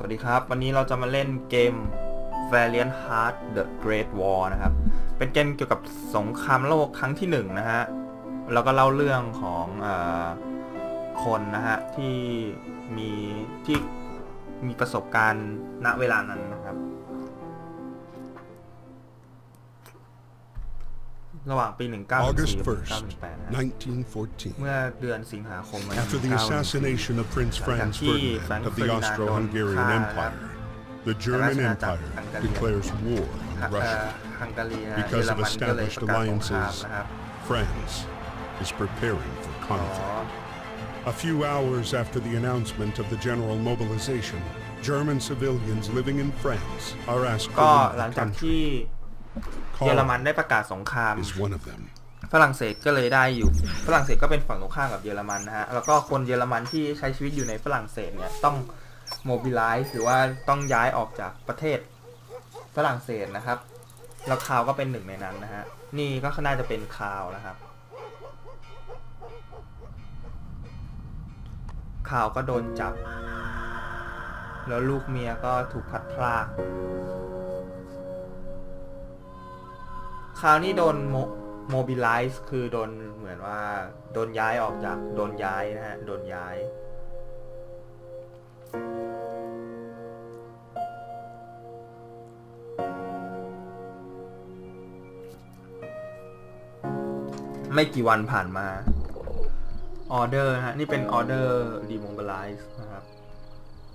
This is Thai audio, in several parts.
สวัสดีครับ วันนี้เราจะมาเล่นเกม Valiant Heart The Great War นะครับ เป็นเกมเกี่ยวกับสงครามโลกครั้งที่หนึ่งนะฮะ แล้วก็เล่าเรื่องของอคนนะฮะ ที่มีที่มีประสบการณ์ณเวลานั้นนะครับ ระหว่างปี August 1914 1st, 1918นะฮะ 1914. เมื่อเดือนสิงหาคม After the 1914 assassination of Prince Franz Frankie Ferdinand of the Ferdinand Austro-Hungarian Ferdinand Empire, the German Ferdinand Empire Hungarian. declares war ฮะ on เอ่อ Russia. ฮังการีนะฮะ Because เยอร of มันก็เลย established ประกาศสงคราม alliances, นะครับ France is preparing for อ๋อ conflict. A few hours after the announcement of the general mobilization, German civilians living in France are asked ก็ to หลัง leave the จาก country. ที่เยอรมัน Karl ได้ประกาศสงคราม is one of them. ฝรั่งเศสก็เลยได้อยู่ ฝรั่งเศสก็เป็นฝั่งตรงข้ามกับเยอรมันนะฮะ แล้วก็คนเยอรมันที่ใช้ชีวิตอยู่ในฝรั่งเศสเนี่ยต้องโมบิลไลซ์หรือว่าต้องย้ายออกจากประเทศฝรั่งเศสนะครับแล้วคาวก็เป็นหนึ่งในนั้นนะฮะ นี่ก็น่าจะเป็นคาวนะครับ คาวก็โดนจับ แล้วลูกเมียก็ถูกพัดพราก คราวนี้โดนโมโมบิลไลซ์คือโดนเหมือนว่า โดนย้ายออกจากโดนย้ายนะฮะ โดนย้าย ไม่กี่วันผ่านมาออเดอร์ฮะ นี่เป็นออเดอร์ดีโมบิลไลซ์นะครับ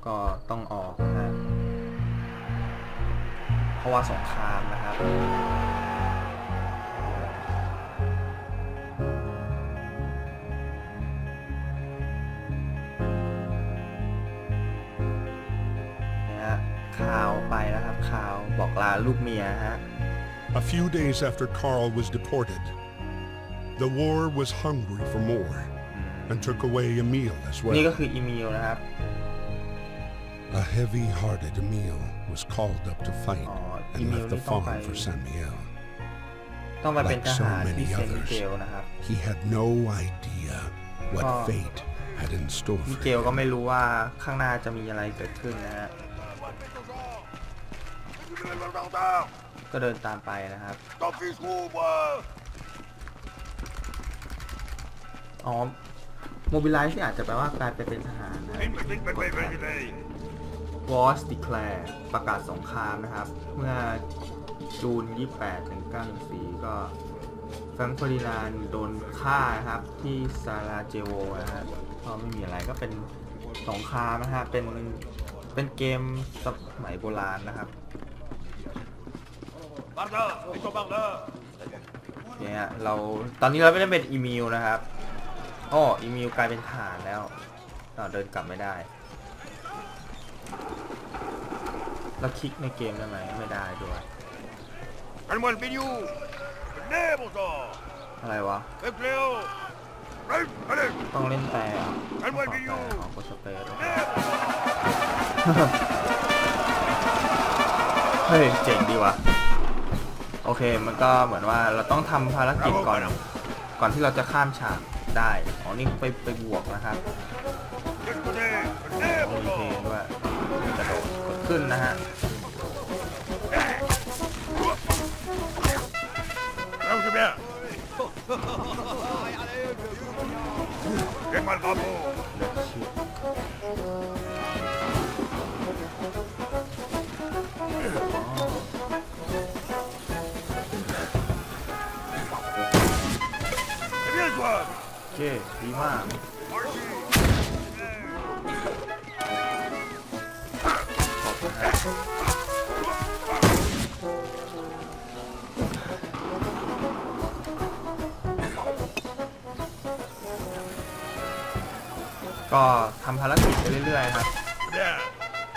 ก็ต้องออกนะฮะเพราะว่าสงครามนะครับ บอกลาลูกเมียฮะ A few days after Karl was deported, the war was hungry for more and took away Emil as นี่ก็ well. คืออีเมลนะครับ A heavy-hearted Emil was called up to fight Oh, and Emil left the ni tong farm pai- for San Miguel. ต้องไปเป็น Like ท so หาร many ที่เซนต์มิ others เกลนะครับ He had no idea what Oh. fate had in store มิ for เกล him. ก็ไม่รู้ว่าข้างหน้าจะมีอะไรเกิดขึ้นนะฮะก็เดินตามไปนะครับอ๋อโมบิลไลซ์ที่อาจจะแปลว่ากลายไปเป็นทหารนะ Was declare ประกาศสงครามนะครับ เมื่อจูน 28ถึง94ก็แฟรงค์ฟอรินานโดนฆ่านะครับที่ซาราเจโวนะฮะก็ไม่มีอะไรก็เป็นสงครามนะฮะเป็นเป็นเกมสมัยโบราณนะครับ เนี่ยเราตอนนี้เราไม่ได้เป็นอีเมลนะครับอ๋ออีเมลกลายเป็นฐานแล้วเราเดินกลับไม่ได้แล้วคลิกในเกมได้ไหมไม่ได้ด้วย Calme el pillo. Venemos. อะไรวะ Empleo. Right, allez. ต้องเล่นแต่เหรอไอ้บอลวิดีโอขอกดสเปซด้วยเฮ้ยเจ๋งดีว่ะ โอเค มันก็เหมือนว่าเราต้องทำภารกิจก่อน ก่อนที่เราจะข้ามฉากได้ อ๋อ นี่ไปไปบวกนะครับ Después, มีเพลง venemos. ด้วยกระโดดกดขึ้นนะฮะ Vamos bien. ¡Qué mal vamos! เลือกชื่อ ดีมากขอบคุณฮะก็ทำภารกิจไปเรื่อยๆครับ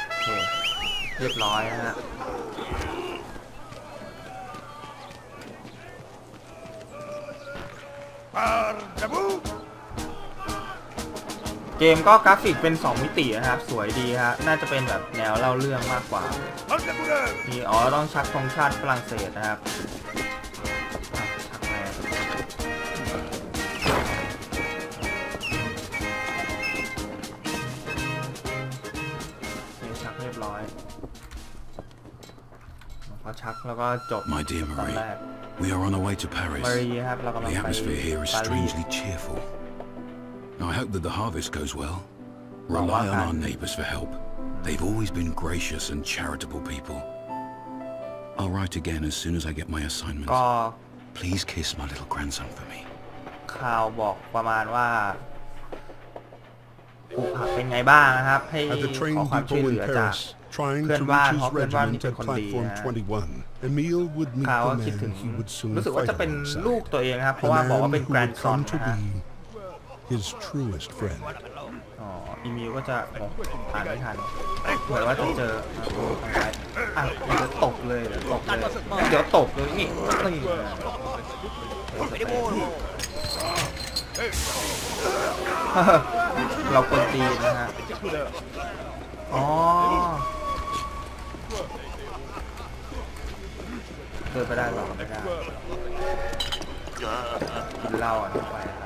โอเคเรียบร้อยนะฮะ เกมก็กราฟิกเป็น 2 มิตินะครับ สวยดีฮะน่าจะเป็นแบบแนวเล่าเรื่องมากกว่ามีอ๋อต้องชักธงชาติฝรั่งเศสนะครับชักเรียบร้อยพอชักแล้วก็จบตอนแรก We are on our way to Paris. The atmosphere here is strangely cheerful. I hope that the harvest goes well. Well, Rely on well our done. neighbours for help. They've always been gracious and charitable people. I'll write again as soon as I get my assignment. ก็ Please kiss my little grandson for me. ข่าวบอกประมาณว่าปลูกผักเป็นไงบ้างนะครับ ให้ At the ข train อความช่วย depot เห in ลือจาก Paris, trying to เพื่อนบ้าน reach เพราะ his เพื่อนบ้านนี่ regiment เป็น at คนดี platform นะ 21, Emile would meet ข่าว the ว่าคิด man ถึง he would soon รู้สึกว่า fight จะเป็นลูก alongside. ตัวเองนะครับเพ The ราะว่าบอกว่า man เป็น who แกรน would ซอน come to นะฮะ be his truest friend. อ๋ออีมิวก็จะอ่านไม่ทันเหมือนว่าจะเจออะเดี๋ยวตกเลยเดี๋ยวตกเลยเดี๋ยวตกเลยนี่นี่เราคนจีนนะฮะ อ๋อเดินไปได้หรอไม่ได้กินเหล้าอะไปนะครับ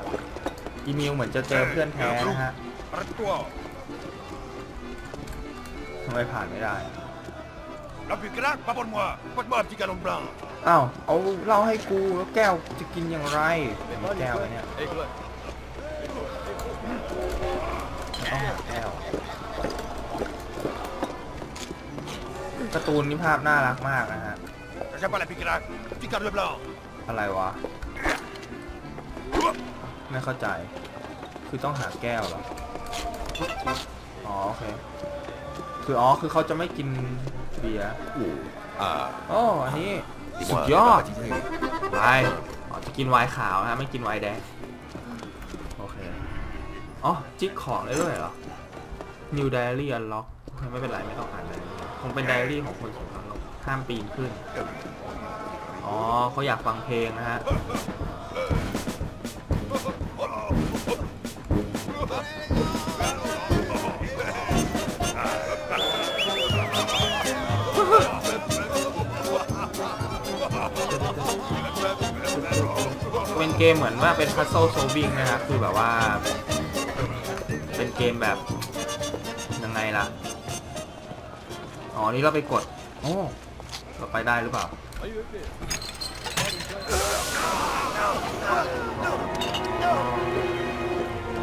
อีมิวเหมือนจะเจอเพื่อนแท้นะฮะ Arrête-toi ทำไมผ่านไม่ได้ La plus grande, pas pour moi Porte-moi un petit galon blanc อ้าวเอาเหล้าให้กูแล้วแก้วจะกินอย่างไรมีแก้วไหมเนี่ยต้องหาแก้วการ์ตูนนี่ภาพน่ารักมากนะฮะ J'aime pas la plus grande Petit galon blanc อะไรวะ ไม่เข้าใจ คือต้องหาแก้วเหรอ อ๋อโอเค คืออ๋อคือเขาจะไม่กินเบียร์ Ah โอ้อันนี้สุดยอดไวน์อ๋อจะกินไวน์ขาวนะไม่กินไวน์แดง โอเค อ๋อ จิกของได้ด้วยเหรอ New Diary Unlock ไม่เป็นไร ไม่ต้องอ่านเลยคงเป็นไดอารี่ของคนสงครามโลกห้ามปีนขึ้น อ๋อเขาอยากฟังเพลงนะฮะ เกมเหมือนว่าเป็น puzzle solving นะครับคือแบบว่า เป็นเกมแบบยังไงล่ะ อ๋อ นี่เราไปกด โอ้เราไปได้หรือเปล่า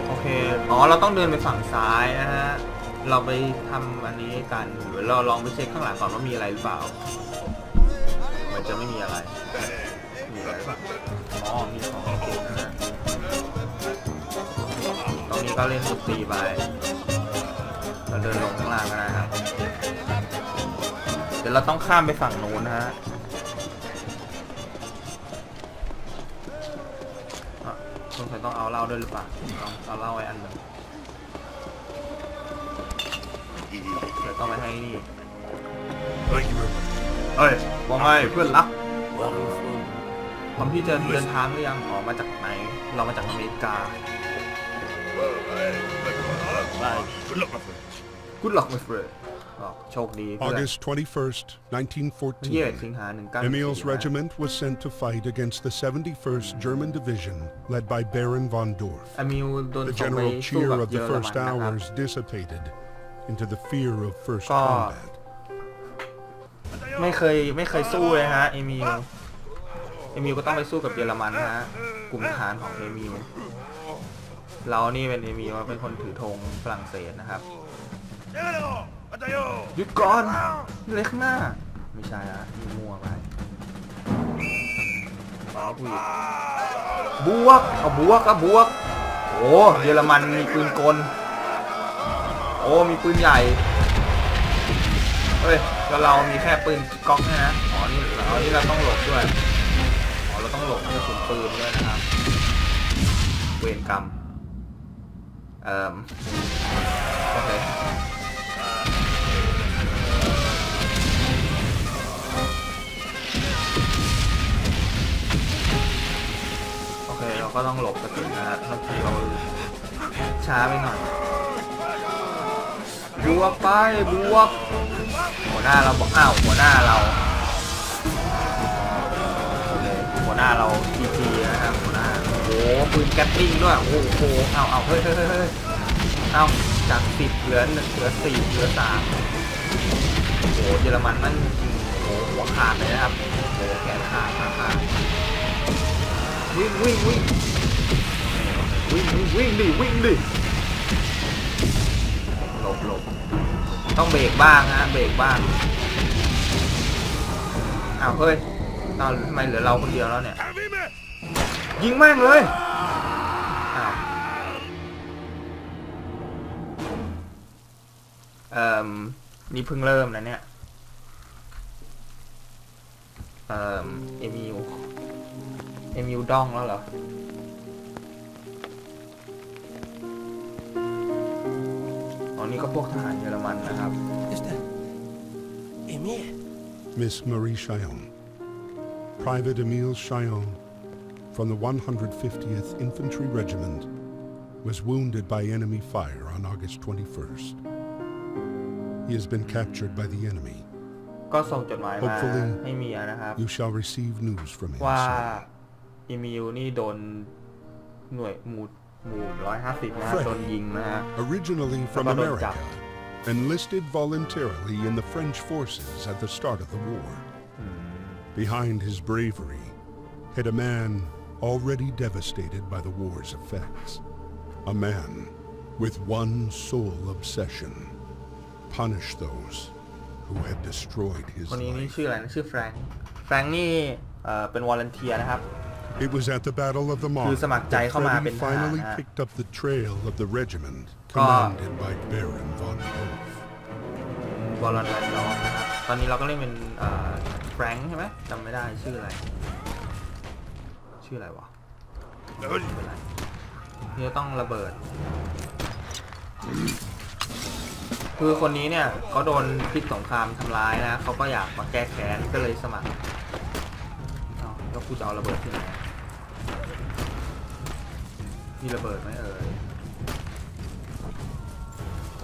โอเค อ๋อ เราต้องเดินไปฝั่งซ้ายนะฮะ เราไปทำอันนี้กันหรือเราลองไปเช็คข้างหลังก่อนว่ามีอะไรหรือเปล่า มันจะไม่มีอะไร มีอะไรหรือเปล่า อ๋อมีของเก็บนะฮะตรงนี้ก็เล่นดนตรีไปเราเดินลงข้างล่างก็ได้ครับ เดี๋ยวเราต้องข้ามไปฝั่งนู้นนะฮะอะสงสัยต้องเอาเหล้าด้วยหรือเปล่าเอาเอาเหล้าไว้อันหนึ่งเดี๋ยวต้องไปให้นี่ Oui, tu veux เอ้ยว่าไงเพื่อนรัก พร้อมที่จะเดินทางหรือยังออกมาจากไหน เรามาจากอเมริกา Good luck, my friend Good luck my friend บอกโชคดีเพื่อน August 21st, เยี่ยสิง 1914. หาหนึ่งเก้า Emil's regiment was sent to fight against the 71st German Division led by Baron von Dorf. อมิวโดน The ส่งไป general สู้ cheer กับ of เย the อรมัน first นะครับ hours dissipated into the fear of first Ah. combat. ไม่เคยไม่เคยสู้เลยฮะเอมิวเอมิวก็ต้องไปสู้กับเยอรมันนะฮะกลุ่มทหารของเอมิวเรานี่เป็นเอมิวเป็นคนถือธงฝรั่งเศสนะครับหยุดก่อนเล็กหน้า ไม่ใช่ฮะนี่มั่วไปบวกเอาบวกก็บวก โอ้เยอรมันมีปืนกล โอ้มีปืนใหญ่เฮ้ยแล้วเรามีแค่ปืนก๊อกเนี่ยนะอ๋อนี่อ๋อนี่เราต้องหลบด้วย ราต้องหลบกระสุนปืนด้วยนะครับเวรกรรมเอ่อโอเคโอเคเราก็ต้องหลบกระสุนนะฮะบางทีเราช้าไปหน่อยบวกไปบวกหัวหน้าเราบอกอ้าวหัวหน้าเรา หน้าเราทีทีนะครับหัวหน้าโอ้โหปืนแก๊ปปิ้งด้วย โอ้โหเอาเอาเฮ้ยเฮ้ยเฮ้ยเฮ้ยเอาจากสิบเหลือหนึ่งเหลือสี่เหลือสามโอ้โหเยอรมันนั่นยิงโอ้โหหัวขาดเลยนะครับโอ้โหแขนขาดขาขาดวิ่งวิ่งวิ่งวิ่งวิ่งวิ่งดิวิ่งดิหลบหลบต้องเบรกบ้างฮะเบรกบ้างอ้าวเฮ้ย ตอนทำไมเหลือเราคนเดียวแล้วเนี่ย ยิงแม่งเลยอ้าวเอ่อนี่เพิ่งเริ่มนะเนี่ย เอ่อเอมิวเอมิวดองแล้วเหรออ๋อนี่ก็พวกทหารเยอรมันนะครับ Ist er? Emil? Miss Marie Chillon. Private Emile Chillon from the 150th Infantry Regiment was wounded by enemy fire on August 21st. He has been captured by the enemy. ก็ส่งจดหมายมา Hopefully ให้เมียนะครับ You shall receive news from him ว่า soon. อีมิวนี่โดนหน่วยหมู่หมู่ร้อยห้าสิบนะฮะ Freddy โดนยิงนะฮะ Originally from About a America, job. enlisted voluntarily in the French forces at the start of the war. Behind his bravery hid a man already devastated by the war's effects. A man with one sole obsession. Punish those who had destroyed his คนนี้นี่ life. ชื่ออะไรนะชื่อแฟรงค์แฟรงค์นี่เอ่อเป็นวอลเนเทียนะครับ It was at the Battle of the Marne คือสมัครใจ that เข้ามา Freddy เป็นทหาร finally นะฮะ picked up the trail of the regiment ก็ commanded by Baron von Hof. ตอนนี้เราก็เล่นเป็นแฟรงค์ใช่ไหมจำไม่ได้ชื่ออะไร ชื่ออะไรวะเป็นไรนี่จะต้องระเบิด คือคนนี้เนี่ยเขาโดนพิษสงครามทำร้ายนะเขาก็อยากมาแก้แค้นก็เลยสมัครแล้วกูจะเอาระเบิดที่ไหนมีระเบิดไหมเอ่ย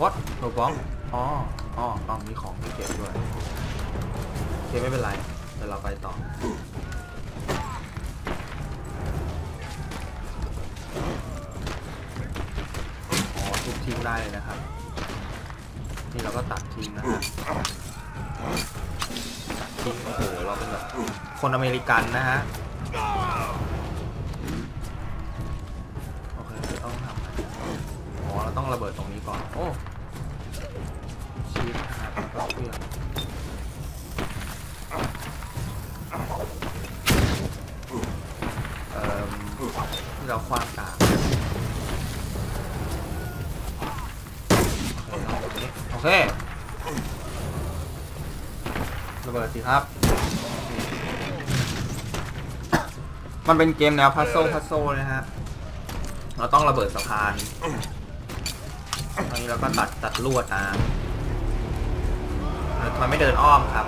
what โรบองอ๋อ อ๋อกล่องมีของให้เก็บด้วยโอเคไม่เป็นไรเดี๋ยวเราไปต่ออ๋อทุบทิ้งได้เลยนะครับ นี่เราก็ตัดทิ้งนะฮะตัดทิ้งโอ้โหเราเป็นแบบคนอเมริกันนะฮะโอเคเดี๋ยวต้องทำอะไรอ๋อเราต้องระเบิดตรงนี้ก่อน โอ้ เครื่องเอ่อเราคว้างกลางโอเคระเบิดสิครับ มันเป็นเกมแนวพัซโซพัซโซนะฮะ เราต้องระเบิดสะพานตอนนี้เราก็ตัดตัดลวดนะ เราทำไม่เดินอ้อมครับ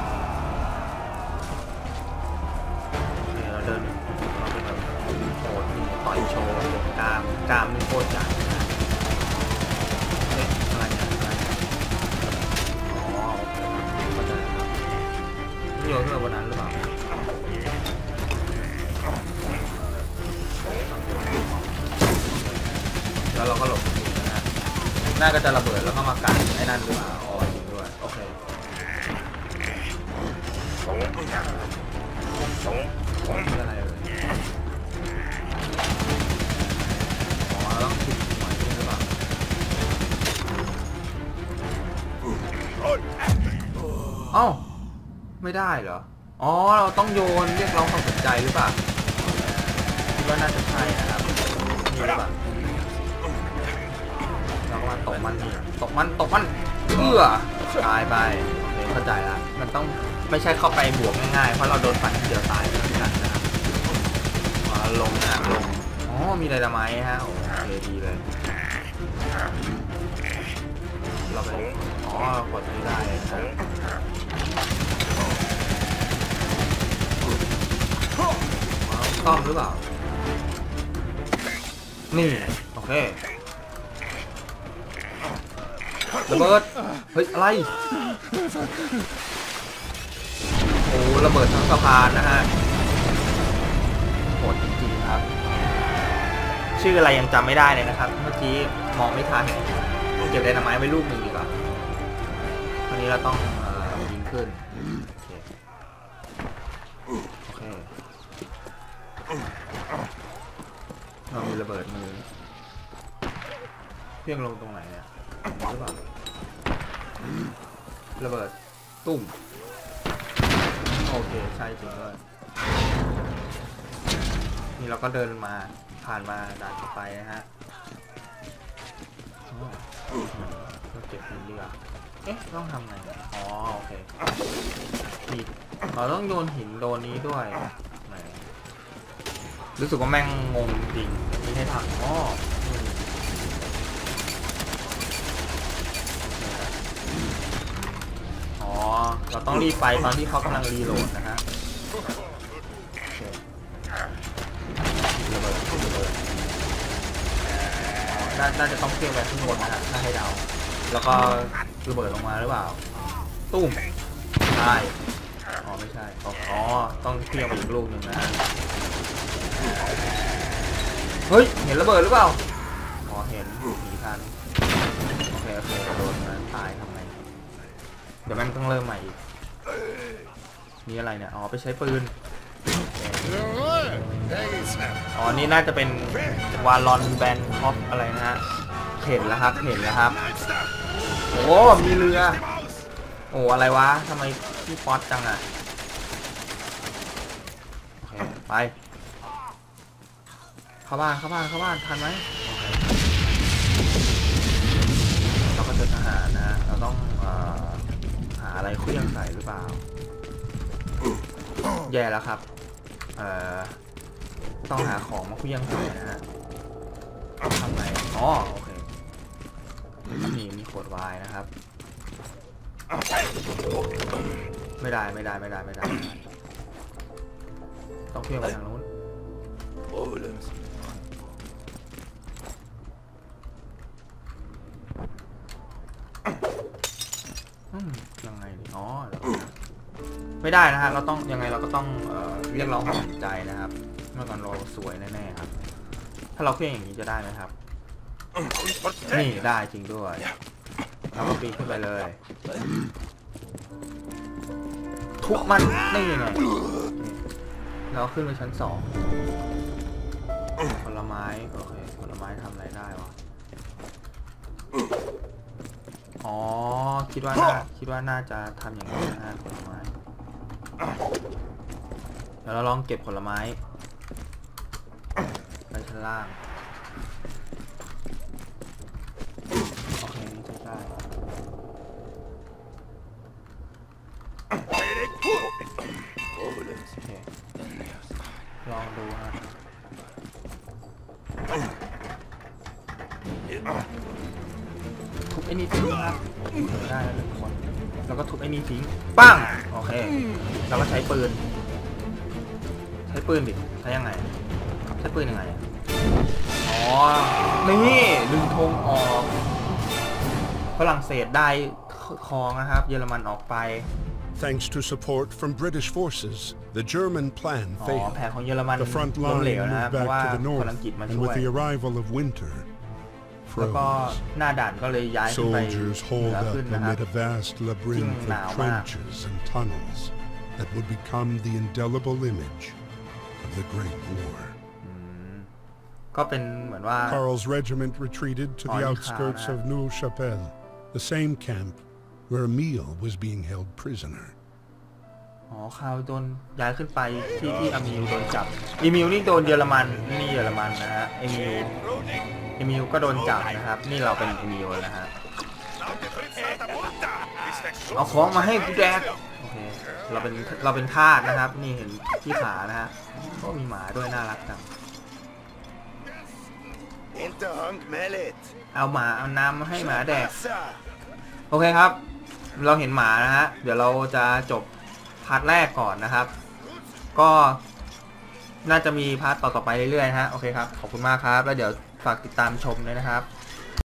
เราเดินเราเป็นแบบโหดต่อยโชว์กามกามนี่โคตรใหญ่นะเฮ้ยอะไรเนี่ยอะไรอ๋อเข้าใจครับโยนขึ้นมาบนนั้นหรือเปล่าแล้วเราก็หลบนีนะฮะน่าก็จะระเบิดแล้วก็มากันไอ้นั่นหรือเปล่า ใจหรือเปล่าคิดว่าน่าจะใช่นะครับนี่หรือเปล่าเราก็มาตกมันนี่ตกมันตกมันเอื้อตายไปโอเคเข้าใจละมันต้องไม่ใช่เข้าไปบวกง่ายๆเพราะเราโดนฟันทีเดียวตายเหมือนกันนะครับมาลงนะลงอ๋อมีไดนาไมต์ฮะโอเคดีเลยเราไปอ๋อเรากดไม่ได้นะครับ อ๋อมหรือเปล่า นี่ โอเคระเบิด เฮ้ย อะไร โอ้ระเบิดทั้งสะพานนะฮะโหดจริงๆครับ ชื่ออะไรยังจำไม่ได้เลยนะครับ เมื่อกี้มองไม่ทันเก็บไดนาไม้ไว้ลูกหนึ่งดีกว่าคราวนี้เราต้องยิงขึ้นโอเค เระเบิดมือเพียงลงตรงไหนเนี่ยหรือเปล่าระเบิดตุ้มโอเคใช่จริงด้วยนี่เราก็เดินมาผ่านมาด่านต่อไปนะฮะอ๋อเราเก็บหินดีกว่าเอ๊ะต้องทำไงอ๋อโอเคนี่เราต้องโยนหินโดนนี้ด้วย รู้สึกว่าแม่งงงจริงมีให้ทำอ๋อนี่อ๋อเราต้องรีบไปตอนที่เขากำลังรีโหลดนะฮะโอเคระเบิดระเบิดอ๋อน่าน่าจะต้องเคลื่อนไปข้างบนนะฮะถ้าให้เดา แล้วก็ระเบิดลงมาหรือเปล่า ตุ้มใช่ อ๋อไม่ใช่ อ๋ออ๋อต้องเคลื่อนไปอีกลูกหนึ่งนะฮะ เฮ้ย เห็นระเบิดหรือเปล่า อ๋อ เห็นหนีทัน โอเค โอเคโดนมันตายทำไงเดี๋ยวแม่งต้องเริ่มใหม่อีก มีอะไรเนี่ย อ๋อ ไปใช้ปืน อ๋อ นี่น่าจะเป็นวาลอนแบนคอฟอะไรนะฮะ เห็นแล้วครับ เห็นแล้วครับ โอ้ มีเรือ โอ้ อะไรวะทำไมพี่ป๊อตจังอะ โอเค ไป เข้าบ้านเข้าบ้านเข้าบ้านทันไหมโอเคเราก็เจอทหารนะ เราต้องอหาอะไรเคลื่องใส่หรือเปล่า แย่แล้วครับ เอ่อ ต้องหาของมาเคลื่องใส่นะฮะทำไงอ๋อโอเคนี่มีขวดวน์นะครับ ไม่ได้ไม่ได้ไม่ได้ไม่ได้ ต้องเคลื่อนไปทางนู้น ยังไงอ๋อไม่ได้นะฮะเราต้องยังไงเราก็ต้องเออเรียกร้องความสนใจนะครับ เมื่อก่อนเราสวยแน่ๆครับ ถ้าเราเพี้ยงอย่างนี้จะได้ไหมครับ นี่ได้จริงด้วยเราก็ปีนขึ้นไปเลย ทุบมันนี่ไงเราขึ้นไปชั้นสองผลไม้โอเคผลไม้ทำอะไรได้วะอ๋อ คิดว่าน่าคิดว่าน่าจะทำอย่างนี้นะฮะผลไม้เดี๋ยวเราลองเก็บผลไม้ไปชั้นล่างโอเคนี่ใช่ใช่ลองดูฮะ ไอ้นี่ทิ้งครับได้แล้วหนึ่งคนแล้วก็ทุบไอ้นี่ทิ้งปั้งโอเคแล้วก็ใช้ปืน ใช้ปืนดิใช้ยังไง ใช้ปืนยังไงอ๋อนี่ดึงธงออกฝรั่งเศสได้ครองนะครับ เยอรมันออกไป Thanks to support from British forces, the German plan อ๋อ failed. แผนของเยอรมัน The front ล้มเหล line วนะครับ moved เพราะว่า back to the คนอัง north, กฤษมา and ช่วย with the arrival of winter, แล้วก็ froze. หน้าด่านก็เลยย้ายขึ้นไป Soldiers เห holed นือ up ขึ้นนะครับ amid a vast labyrinth Ting nào of mà. trenches and tunnels that would become the indelible image of the Great War. ก็เป็นเหมือนว่า Karl's regiment retreated to the Oh, outskirts Nicola. of Neuve Chapelle, the same camp where Emile was being held prisoner. อ๋อคราวโดนย้ายขึ้นไปที่ที่อามิวโดนจับอามิวนี่โดนเยอรมันนี่เยอรมันนะฮะเอมิว เอมิวก็โดนจับนะครับ นี่เราเป็นเอมิวนะฮะเอาของมาให้กูแดกโอเคเราเป็นเราเป็นทาสนะครับ นี่เห็นที่ขานะฮะก็มีหมาด้วยน่ารักจัง Hinterhand Mellet. เอาหมาเอาน้ำมาให้หมาแดกโอเคครับ เราเห็นหมานะฮะเดี๋ยวเราจะจบพาร์ทแรกก่อนนะครับ ก็น่าจะมีพาร์ทต่อๆไปเรื่อยๆนะฮะโอเคครับขอบคุณมากครับแล้วเดี๋ยว ฝากติดตามชมด้วยนะครับ